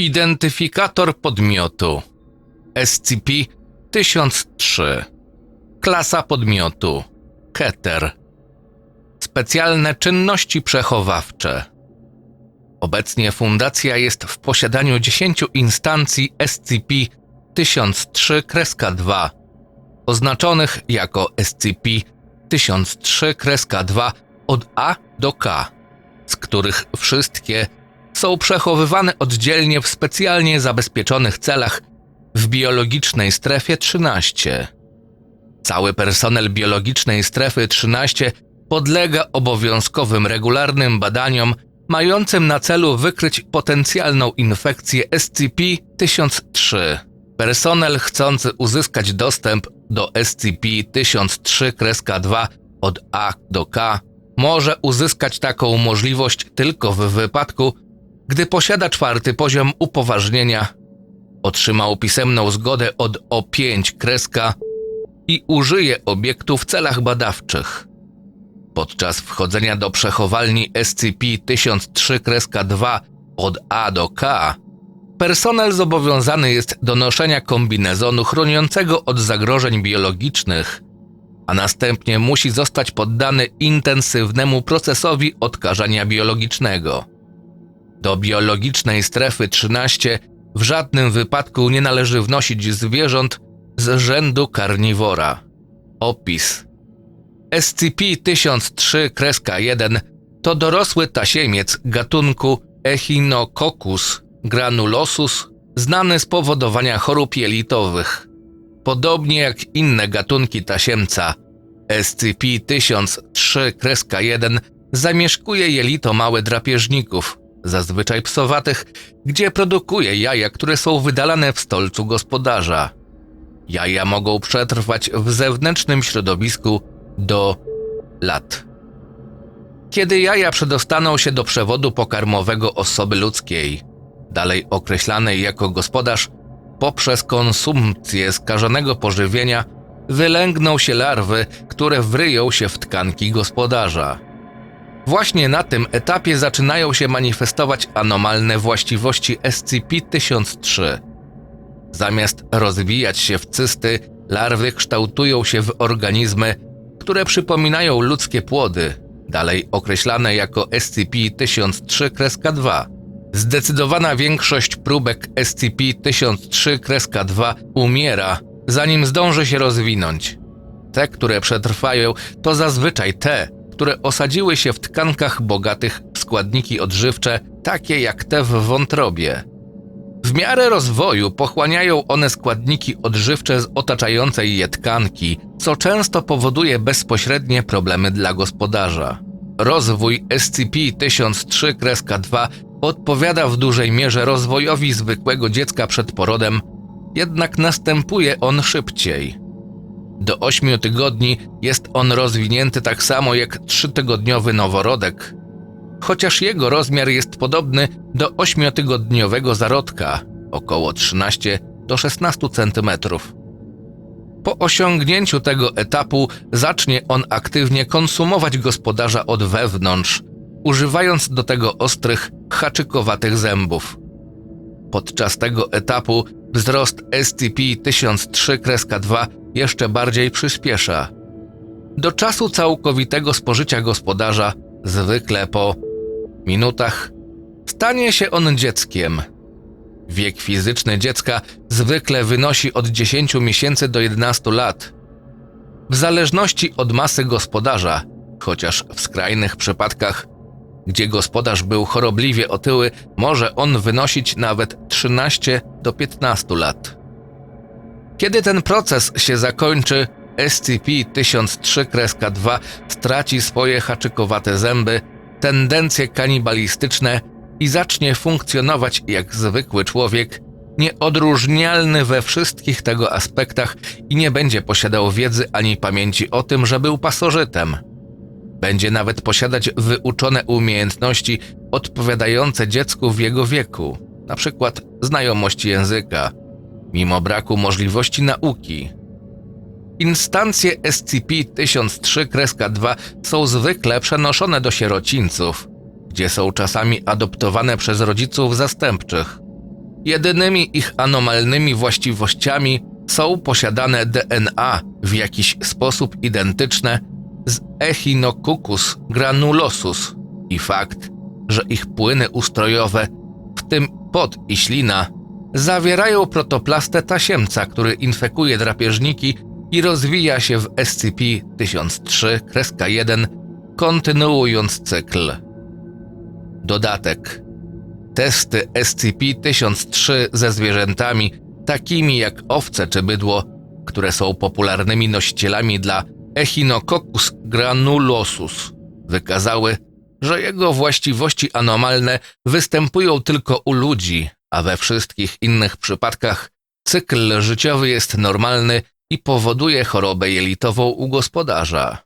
Identyfikator podmiotu. SCP-1003 Klasa podmiotu. Keter. Specjalne czynności przechowawcze. Obecnie fundacja jest w posiadaniu 10 instancji SCP-1003-2 oznaczonych jako SCP-1003-2 od A do K, z których wszystkie są przechowywane oddzielnie w specjalnie zabezpieczonych celach w biologicznej strefie 13. Cały personel biologicznej strefy 13 podlega obowiązkowym regularnym badaniom mającym na celu wykryć potencjalną infekcję SCP-1003. Personel chcący uzyskać dostęp do SCP-1003-2 od A do K może uzyskać taką możliwość tylko w wypadku, gdy posiada czwarty poziom upoważnienia, otrzymał pisemną zgodę od O5 kreska i użyje obiektu w celach badawczych. Podczas wchodzenia do przechowalni SCP-1003-2 od A do K, personel zobowiązany jest do noszenia kombinezonu chroniącego od zagrożeń biologicznych, a następnie musi zostać poddany intensywnemu procesowi odkażania biologicznego. Do biologicznej strefy 13 w żadnym wypadku nie należy wnosić zwierząt z rzędu karniwora. Opis SCP-1003-1 to dorosły tasiemiec gatunku Echinococcus granulosus znany z powodowania chorób jelitowych. Podobnie jak inne gatunki tasiemca, SCP-1003-1 zamieszkuje jelito małe drapieżników, zazwyczaj psowatych, gdzie produkuje jaja, które są wydalane w stolcu gospodarza. Jaja mogą przetrwać w zewnętrznym środowisku do lat. Kiedy jaja przedostaną się do przewodu pokarmowego osoby ludzkiej, dalej określanej jako gospodarz, poprzez konsumpcję skażonego pożywienia wylęgną się larwy, które wryją się w tkanki gospodarza. Właśnie na tym etapie zaczynają się manifestować anomalne właściwości SCP-1003. Zamiast rozwijać się w cysty, larwy kształtują się w organizmy, które przypominają ludzkie płody, dalej określane jako SCP-1003-2. Zdecydowana większość próbek SCP-1003-2 umiera, zanim zdąży się rozwinąć. Te, które przetrwają, to zazwyczaj te, które osadziły się w tkankach bogatych w składniki odżywcze, takie jak te w wątrobie. W miarę rozwoju pochłaniają one składniki odżywcze z otaczającej je tkanki, co często powoduje bezpośrednie problemy dla gospodarza. Rozwój SCP-1003-2 odpowiada w dużej mierze rozwojowi zwykłego dziecka przed porodem, jednak następuje on szybciej. Do 8 tygodni jest on rozwinięty tak samo jak 3-tygodniowy noworodek, chociaż jego rozmiar jest podobny do 8-tygodniowego zarodka, około 13 do 16 cm. Po osiągnięciu tego etapu zacznie on aktywnie konsumować gospodarza od wewnątrz, używając do tego ostrych, haczykowatych zębów. Podczas tego etapu wzrost SCP-1003-2 jeszcze bardziej przyspiesza. Do czasu całkowitego spożycia gospodarza, zwykle po minutach, stanie się on dzieckiem. Wiek fizyczny dziecka zwykle wynosi od 10 miesięcy do 11 lat. W zależności od masy gospodarza, chociaż w skrajnych przypadkach, gdzie gospodarz był chorobliwie otyły, może on wynosić nawet 13 do 15 lat. Kiedy ten proces się zakończy, SCP-1003-2 straci swoje haczykowate zęby, tendencje kanibalistyczne i zacznie funkcjonować jak zwykły człowiek, nieodróżnialny we wszystkich tego aspektach i nie będzie posiadał wiedzy ani pamięci o tym, że był pasożytem. Będzie nawet posiadać wyuczone umiejętności odpowiadające dziecku w jego wieku, przykład znajomość języka, mimo braku możliwości nauki. Instancje SCP-1003-2 są zwykle przenoszone do sierocińców, gdzie są czasami adoptowane przez rodziców zastępczych. Jedynymi ich anomalnymi właściwościami są posiadane DNA w jakiś sposób identyczne z Echinocucus granulosus i fakt, że ich płyny ustrojowe, w tym pot i ślina, zawierają protoplastę tasiemca, który infekuje drapieżniki i rozwija się w SCP-1003-1, kontynuując cykl. Dodatek. Testy SCP-1003 ze zwierzętami, takimi jak owce czy bydło, które są popularnymi nosicielami dla Echinococcus granulosus, wykazały, że jego właściwości anomalne występują tylko u ludzi, a we wszystkich innych przypadkach cykl życiowy jest normalny i powoduje chorobę jelitową u gospodarza.